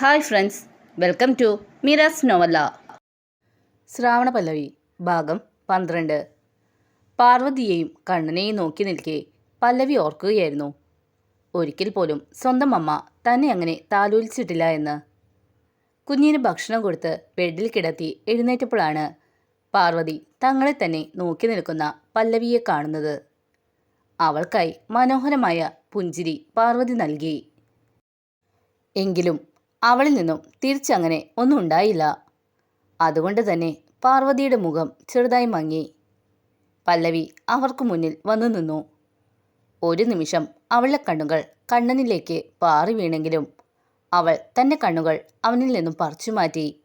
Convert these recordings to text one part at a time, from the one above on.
Hi friends welcome to mirrors novella Shravana Pallavi ഭാഗം പന്ത്രണ്ട്. പാർവതിയെയും കണ്ണനെയും നോക്കി നിൽക്കെ പല്ലവി ഓർക്കുകയായിരുന്നു. ഒരിക്കൽ പോലും സ്വന്തം അമ്മ തന്നെ അങ്ങനെ താലോലിച്ചിട്ടില്ല എന്ന്. കുഞ്ഞിന് ഭക്ഷണം കൊടുത്ത് ബെഡിൽ കിടത്തി എഴുന്നേറ്റപ്പോഴാണ് പാർവതി തങ്ങളെ തന്നെ നോക്കി നിൽക്കുന്ന പല്ലവിയെ കാണുന്നത്. അവൾക്കായി മനോഹരമായ പുഞ്ചിരി പാർവതി നൽകി. എങ്കിലും അവളിൽ നിന്നും തിരിച്ചങ്ങനെ ഒന്നും ഉണ്ടായില്ല. അതുകൊണ്ട് തന്നെ പാർവതിയുടെ മുഖം ചെറുതായി മങ്ങി. പല്ലവി അവർക്ക് മുന്നിൽ വന്നു നിന്നു. ഒരു നിമിഷം അവളുടെ കണ്ണുകൾ കണ്ണനിലേക്ക് പാറി വീണെങ്കിലും അവൾ തന്റെ കണ്ണുകൾ അവനിൽ നിന്നും പറിച്ചു മാറ്റി.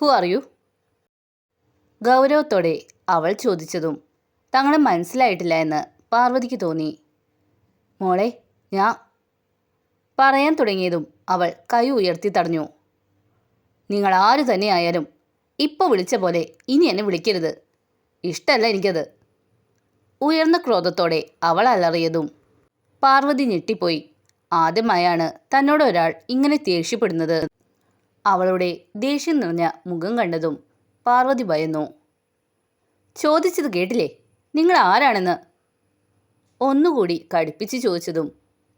ഹു ആർ യു ഗൗരവത്തോടെ അവൾ ചോദിച്ചതും തങ്ങളെ മനസ്സിലായിട്ടില്ല എന്ന് പാർവതിക്ക് തോന്നി. മോളെ ഞാൻ പറയാൻ തുടങ്ങിയതും അവൾ കൈ ഉയർത്തി തടഞ്ഞു. നിങ്ങൾ ആര് തന്നെയായാലും ഇപ്പോൾ വിളിച്ച പോലെ ഇനി എന്നെ വിളിക്കരുത്. ഇഷ്ടമല്ല എനിക്കത്. ഉയർന്ന ക്രോധത്തോടെ അവൾ അലറിയതും പാർവതി ഞെട്ടിപ്പോയി. ആദ്യമായാണ് തന്നോട് ഒരാൾ ഇങ്ങനെ ദേഷ്യപ്പെടുന്നത്. അവളുടെ ദേഷ്യം നിറഞ്ഞ മുഖം കണ്ടതും പാർവതി ഭയന്നു. ചോദിച്ചത് കേട്ടില്ലേ? നിങ്ങൾ ആരാണെന്ന്? ഒന്നുകൂടി കടുപ്പിച്ച് ചോദിച്ചതും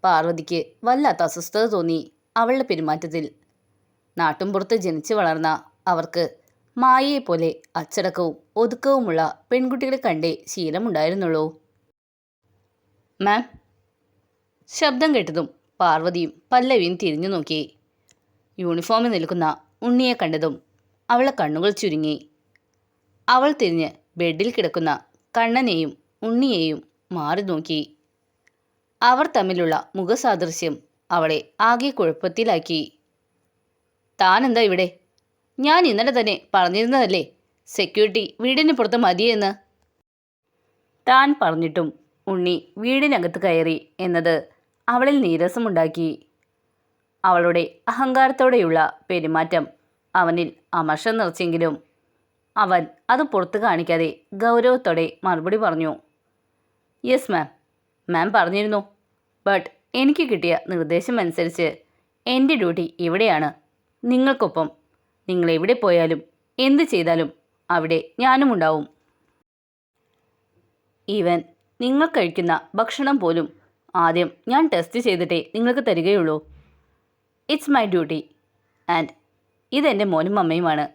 പാർവതിക്ക് വല്ലാത്ത അസ്വസ്ഥത തോന്നി. അവളുടെ പെരുമാറ്റത്തിൽ. നാട്ടുംപുറത്ത് ജനിച്ചു വളർന്ന അവർക്ക് മായയെ മായയെപ്പോലെ അച്ചടക്കവും ഒതുക്കവുമുള്ള പെൺകുട്ടികളെ കണ്ടേ ശീലമുണ്ടായിരുന്നുള്ളൂ. മാം ശബ്ദം കേട്ടതും പാർവതിയും പല്ലവിയും തിരിഞ്ഞു നോക്കി. യൂണിഫോമിൽ നിൽക്കുന്ന ഉണ്ണിയെ കണ്ടതും അവളെ കണ്ണുകൾ ചുരുങ്ങി. അവൾ തിരിഞ്ഞ് ബെഡിൽ കിടക്കുന്ന കണ്ണനെയും ഉണ്ണിയെയും മാറി നോക്കി. അവർ തമ്മിലുള്ള മുഖസാദൃശ്യം അവളെ ആകെ കുഴപ്പത്തിലാക്കി. താനെന്താ ഇവിടെ? ഞാൻ ഇന്നലെ തന്നെ പറഞ്ഞിരുന്നതല്ലേ സെക്യൂരിറ്റി വീടിന് പുറത്ത് മതിയെന്ന്? താൻ പറഞ്ഞിട്ടും ഉണ്ണി വീടിനകത്ത് കയറി എന്നത് അവളിൽ നീരസമുണ്ടാക്കി. അവളുടെ അഹങ്കാരത്തോടെയുള്ള പെരുമാറ്റം അവനിൽ അമർഷം നിറച്ചെങ്കിലും അവൻ അത് പുറത്തു കാണിക്കാതെ ഗൗരവത്തോടെ മറുപടി പറഞ്ഞു. Yes ma'am. മാം പറഞ്ഞിരുന്നു. ബട്ട് എനിക്ക് കിട്ടിയ നിർദ്ദേശം അനുസരിച്ച് എന്റെ ഡ്യൂട്ടി ഇവിടെയാണ്. നിങ്ങൾക്കൊപ്പം. നിങ്ങൾ എവിടെ പോയാലും എന്ത് ചെയ്താലും അവിടെ ഞാനും ഉണ്ടാവും. ഈവൻ നിങ്ങൾ കഴിക്കുന്ന ഭക്ഷണം പോലും ആദ്യം ഞാൻ ടെസ്റ്റ് ചെയ്തിട്ടേ നിങ്ങൾക്ക് തരികയുള്ളൂ. ഇറ്റ്സ് മൈ ഡ്യൂട്ടി ആൻഡ് ഇതെന്റെ മോനും അമ്മയുമാണ്.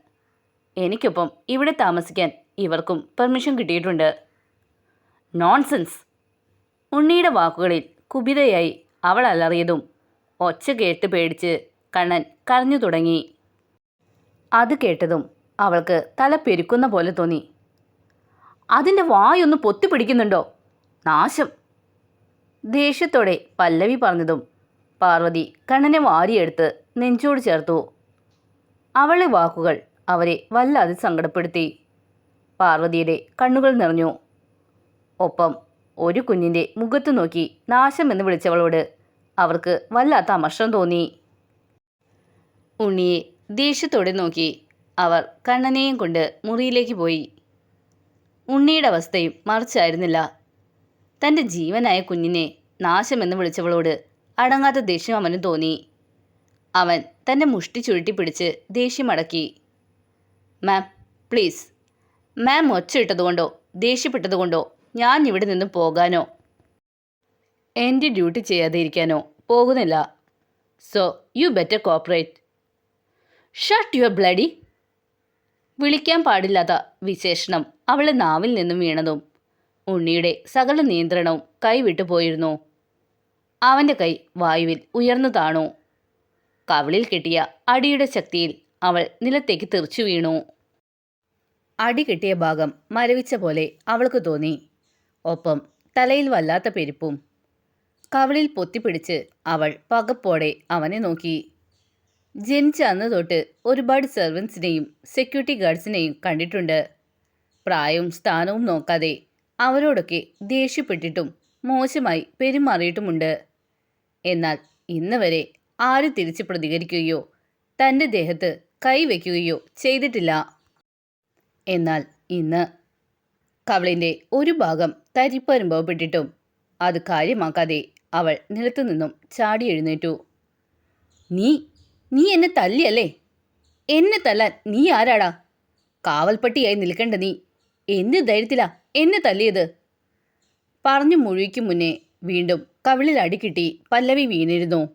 എനിക്കൊപ്പം ഇവിടെ താമസിക്കാൻ ഇവർക്കും പെർമിഷൻ കിട്ടിയിട്ടുണ്ട്. നോൺസെൻസ് ഉണ്ണിയുടെ വാക്കുകളിൽ കുപിതയായി അവൾ അലറിയതും ഒച്ച കേട്ട് പേടിച്ച് കണ്ണൻ കരഞ്ഞു തുടങ്ങി. അത് കേട്ടതും അവൾക്ക് തല പെരുക്കുന്ന പോലെ തോന്നി. അതിന്റെ വായൊന്ന് പൊത്തിപ്പിടിക്കുന്നുണ്ടോ നാശം. ദേഷ്യത്തോടെ പല്ലവി പറഞ്ഞതും പാർവതി കണ്ണനെ വാരിയെടുത്ത് നെഞ്ചോട് ചേർത്തു. അവളെ വാക്കുകൾ അവരെ വല്ലാതെ സങ്കടപ്പെടുത്തി. പാർവതിയുടെ കണ്ണുകൾ നിറഞ്ഞു. ഒപ്പം ഒരു കുഞ്ഞിന്റെ മുഖത്തു നോക്കി നാശമെന്ന് വിളിച്ചവളോട് അവർക്ക് വല്ലാത്ത അമർഷം തോന്നി. ഉണ്ണിയെ ദേഷ്യത്തോടെ നോക്കി അവർ കണ്ണനെയും കൊണ്ട് മുറിയിലേക്ക് പോയി. ഉണ്ണിയുടെ അവസ്ഥയും മറിച്ചായിരുന്നില്ല. തന്റെ ജീവനായ കുഞ്ഞിനെ നാശമെന്ന് വിളിച്ചവളോട് അടങ്ങാത്ത ദേഷ്യം അവന് തോന്നി. അവൻ തന്റെ മുഷ്ടി ചുരുട്ടി പിടിച്ച് ദേഷ്യം അടക്കി. Ma'am please. മാം ഒച്ചയിട്ടതുകൊണ്ടോ ദേഷ്യപ്പെട്ടതുകൊണ്ടോ? ഞാൻ ഇവിടെ നിന്ന് പോകാനോ? എന്റെ ഡ്യൂട്ടി ചെയ്യാതെ ഇരിക്കാനോ പോകുന്നില്ല. So you better cooperate shut your bloody വിളിക്കാൻ പാടില്ലാത്ത വിശേഷണം അവളെ നാവിൽ നിന്നും വീണതും ഉണ്ണിയുടെ സകല നിയന്ത്രണവും കൈവിട്ടു പോയിരുന്നു. അവന്റെ കൈ വായുവിൽ ഉയർന്നു താണു. കവിളിൽ കിട്ടിയ അടിയുടെ ശക്തിയിൽ അവൾ നിലത്തേക്ക് തെറിച്ചു വീണു. അടി കിട്ടിയ ഭാഗം മരവിച്ച പോലെ അവൾക്ക് തോന്നി. ഒപ്പം തലയിൽ വല്ലാത്ത പെരുപ്പും. കവളിൽ പൊത്തിപ്പിടിച്ച് അവൾ പകപ്പോടെ അവനെ നോക്കി. ജനിച്ച അന്ന് തൊട്ട് ഒരുപാട് സെർവൻസിനെയും സെക്യൂരിറ്റി ഗാർഡ്സിനെയും കണ്ടിട്ടുണ്ട്. പ്രായവും സ്ഥാനവും നോക്കാതെ അവരോടൊക്കെ ദേഷ്യപ്പെട്ടിട്ടും മോശമായി പെരുമാറിയിട്ടുമുണ്ട്. എന്നാൽ ഇന്ന് വരെ ആരും തിരിച്ച് പ്രതികരിക്കുകയോ തന്റെ ദേഹത്ത് കൈവയ്ക്കുകയോ ചെയ്തിട്ടില്ല. എന്നാൽ ഇന്ന് കവളിന്റെ ഒരു ഭാഗം തരിപ്പ് അനുഭവപ്പെട്ടിട്ടും അത് കാര്യമാക്കാതെ അവൾ നിലത്തു നിന്നും ചാടി എഴുന്നേറ്റു. നീ നീ എന്നെ തല്ലിയല്ലേ? എന്നെ തല്ലാൻ നീ ആരാടാ? കാവൽപ്പട്ടിയായി നിൽക്കേണ്ട നീ. എന്ത് ധൈര്യത്തിലാ എന്നെ തല്ലിയത്? പറഞ്ഞു മുഴുവിക്കും മുന്നേ വീണ്ടും കവിളിൽ അടിക്കിട്ടി പല്ലവി വീണിരുന്നു.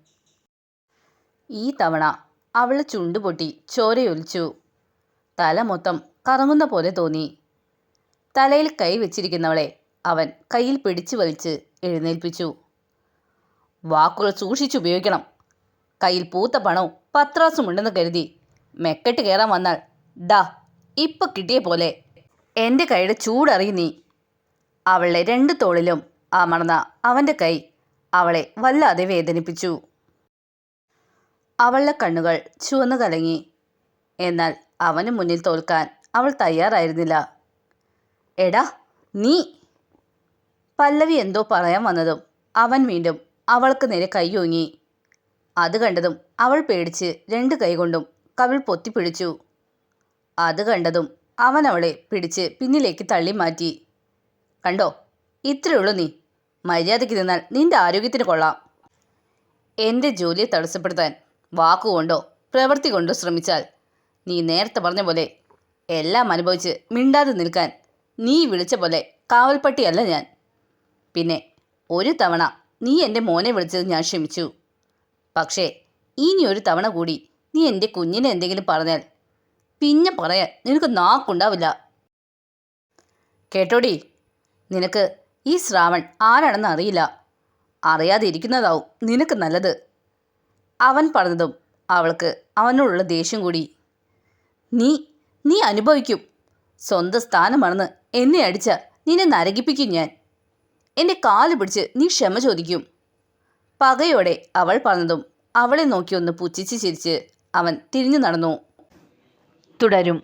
ഈ തവണ അവൾ ചുണ്ടുപൊട്ടി ചോരയൊലിച്ചു. തല മൊത്തം കറങ്ങുന്ന പോലെ തോന്നി. തലയിൽ കൈ വെച്ചിരിക്കുന്നവളെ അവൻ കയ്യിൽ പിടിച്ചു വലിച്ച് എഴുന്നേൽപ്പിച്ചു. വാക്കുകൾ സൂക്ഷിച്ചുപയോഗിക്കണം കയ്യിൽ പൂത്ത പണവും പത്രാസും ഉണ്ടെന്ന് കരുതി മെക്കെട്ട് കയറാൻ വന്നാൽ ദാ ഇപ്പൊ കിട്ടിയ പോലെ. എന്റെ കൈയുടെ ചൂടറിയും നീ. അവളുടെ രണ്ട് തോളിലും അമർന്ന അവന്റെ കൈ അവളെ വല്ലാതെ വേദനിപ്പിച്ചു. അവളുടെ കണ്ണുകൾ ചുവന്നു കലങ്ങി എന്നാൽ അവന് മുന്നിൽ തോൽക്കാൻ അവൾ തയ്യാറായിരുന്നില്ല. എടാ നീ. പല്ലവി എന്തോ പറയാൻ വന്നതും അവൻ വീണ്ടും അവൾക്ക് നേരെ കൈയൊങ്ങി അത് കണ്ടതും അവൾ പേടിച്ച് രണ്ട് കൈകൊണ്ടും കവിൾ പൊത്തിപ്പിടിച്ചു അത് കണ്ടതും അവൻ അവളെ പിടിച്ച് പിന്നിലേക്ക് തള്ളി മാറ്റി. കണ്ടോ ഇത്രയുള്ളൂ നീ. മര്യാദയ്ക്ക് നിന്നാൽ നിന്റെ ആരോഗ്യത്തിന് കൊള്ളാം. എന്റെ ജോലിയെ തടസ്സപ്പെടുത്താൻ വാക്കുകൊണ്ടോ പ്രവൃത്തി കൊണ്ടോ ശ്രമിച്ചാൽ നീ നേരത്തെ പറഞ്ഞ പോലെ എല്ലാം അനുഭവിച്ച് മിണ്ടാതെ നിൽക്കാൻ നീ വിളിച്ച പോലെ കാവൽപ്പട്ടിയല്ല ഞാൻ. പിന്നെ ഒരു തവണ നീ എന്റെ മോനെ വിളിച്ചത് ഞാൻ ക്ഷമിച്ചു. പക്ഷേ ഇനി ഒരു തവണ കൂടി നീ എന്റെ കുഞ്ഞിനെ എന്തെങ്കിലും പറഞ്ഞാൽ പിന്നെ പറയാൻ നിനക്ക് നാക്കുണ്ടാവില്ല. കേട്ടോടി നിനക്ക് ഈ ശ്രാവൺ ആരാണെന്ന് അറിയില്ല. അറിയാതെ ഇരിക്കുന്നതാവും നിനക്ക് നല്ലത്. അവൻ പറഞ്ഞതും അവൾക്ക് അവനോടുള്ള ദേഷ്യം കൂടി. നീ നീ അനുഭവിക്കും. സ്വന്തം സ്ഥാനമാണെന്ന് എന്നെ അടിച്ച നിന്നെ നരകിപ്പിക്കും ഞാൻ. എന്റെ കാൽ പിടിച്ച് നീ ക്ഷമ ചോദിക്കും. പകയോടെ അവൾ പറഞ്ഞതും അവളെ നോക്കി ഒന്ന് പുച്ഛിച്ച് ചിരിച്ച് അവൻ തിരിഞ്ഞു നടന്നു. തുടരും.